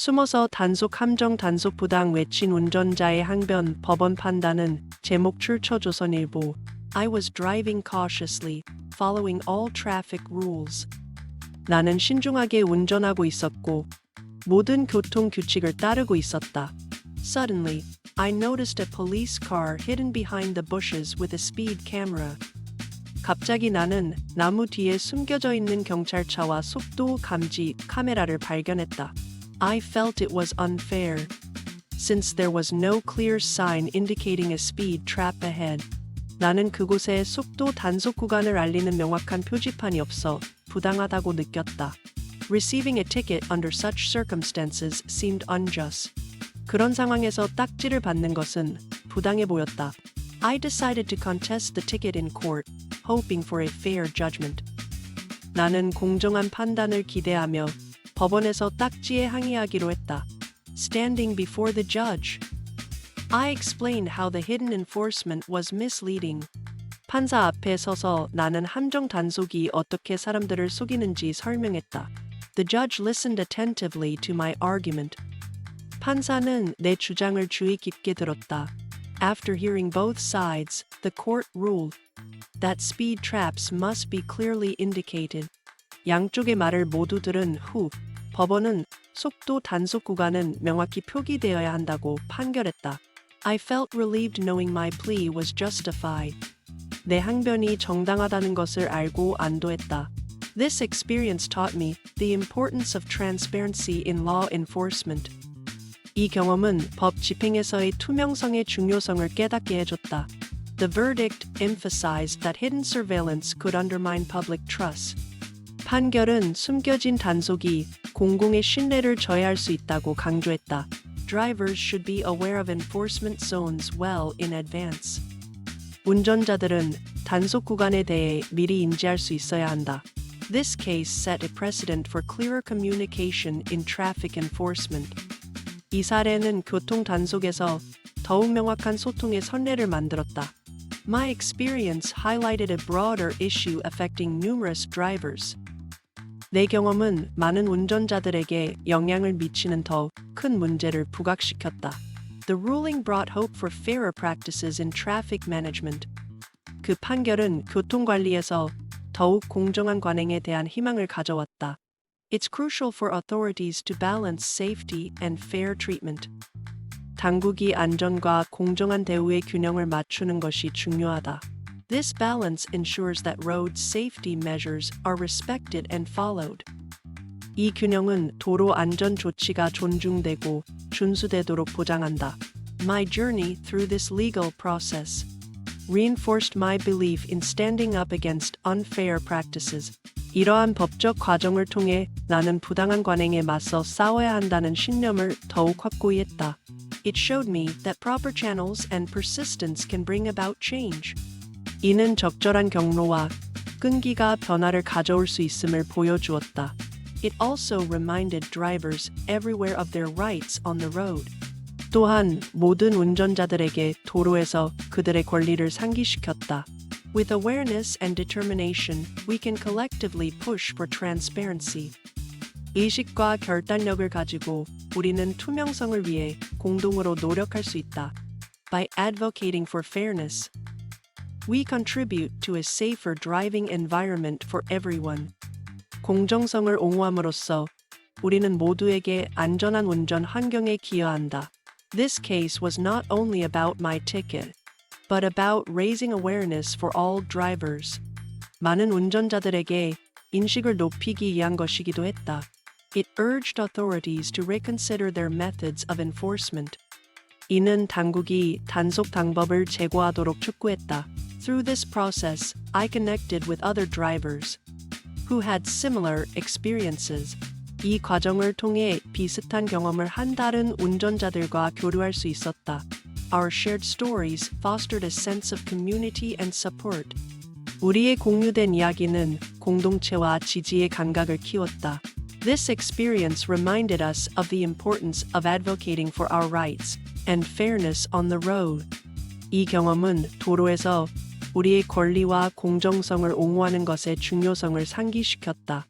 숨어서 단속 함정 단속 부당 외친 운전자의 항변 법원 판단은 제목 출처 조선일보 I was driving cautiously, following all traffic rules. 나는 신중하게 운전하고 있었고 모든 교통 규칙을 따르고 있었다. Suddenly, I noticed a police car hidden behind the bushes with a speed camera. 갑자기 나는 나무 뒤에 숨겨져 있는 경찰차와 속도 감지 카메라를 발견했다. I felt it was unfair. Since there was no clear sign indicating a speed trap ahead. 나는 그곳에 속도 단속 구간을 알리는 명확한 표지판이 없어 부당하다고 느꼈다. Receiving a ticket under such circumstances seemed unjust. 그런 상황에서 딱지를 받는 것은 부당해 보였다. I decided to contest the ticket in court, hoping for a fair judgment. 나는 공정한 판단을 기대하며 법원에서 딱지에 항의하기로 했다. Standing before the judge. I explained how the hidden enforcement was misleading. 판사 앞에 서서 나는 함정 단속이 어떻게 사람들을 속이는지 설명했다. The judge listened attentively to my argument. 판사는 내 주장을 주의 깊게 들었다. After hearing both sides, the court ruled that speed traps must be clearly indicated. 양쪽의 말을 모두 들은 후 법원은 속도 단속 구간은 명확히 표기되어야 한다고 판결했다. I felt relieved knowing my plea was justified. 내 항변이 정당하다는 것을 알고 안도했다. This experience taught me the importance of transparency in law enforcement. 이 경험은 법 집행에서의 투명성의 중요성을 깨닫게 해줬다. The verdict emphasized that hidden surveillance could undermine public trust. 판결은 숨겨진 단속이 공공의 신뢰를 저해할 수 있다고 강조했다. Drivers should be aware of enforcement zones well in advance. 운전자들은 단속 구간에 대해 미리 인지할 수 있어야 한다. This case set a precedent for clearer communication in traffic enforcement. 이 사례는 교통 단속에서 더욱 명확한 소통의 선례를 만들었다. My experience highlighted a broader issue affecting numerous drivers. 내 경험은 많은 운전자들에게 영향을 미치는 더 큰 문제를 부각시켰다. The ruling brought hope for fairer practices in traffic management. 그 판결은 교통 관리에서 더욱 공정한 관행에 대한 희망을 가져왔다. It's crucial for authorities to balance safety and fair treatment. 당국이 안전과 공정한 대우의 균형을 맞추는 것이 중요하다. This balance ensures that road safety measures are respected and followed. 이 균형은 도로 안전 조치가 존중되고 준수되도록 보장한다. My journey through this legal process reinforced my belief in standing up against unfair practices. 이러한 법적 과정을 통해 나는 부당한 관행에 맞서 싸워야 한다는 신념을 더욱 확고히 했다. It showed me that proper channels and persistence can bring about change. 이는 적절한 경로와 끈기가 변화를 가져올 수 있음을 보여주었다. It also reminded drivers everywhere of their rights on the road. 또한 모든 운전자들에게 도로에서 그들의 권리를 상기시켰다. With awareness and determination, we can collectively push for transparency. 의식과 결단력을 가지고 우리는 투명성을 위해 공동으로 노력할 수 있다. By advocating for fairness, we contribute to a safer driving environment for everyone. 공정성을 옹호함으로써 우리는 모두에게 안전한 운전 환경에 기여한다. This case was not only about my ticket, but about raising awareness for all drivers. 많은 운전자들에게 인식을 높이기 위한 것이기도 했다. It urged authorities to reconsider their methods of enforcement. 이는 당국이 단속 방법을 제고하도록 촉구했다. Through this process, I connected with other drivers who had similar experiences. 이 과정을 통해 비슷한 경험을 한 다른 운전자들과 교류할 수 있었다. Our shared stories fostered a sense of community and support. 우리의 공유된 이야기는 공동체와 지지의 감각을 키웠다. This experience reminded us of the importance of advocating for our rights and fairness on the road. 이 경험은 도로에서 우리의 권리와 공정성을 옹호하는 것의 중요성을 상기시켰다.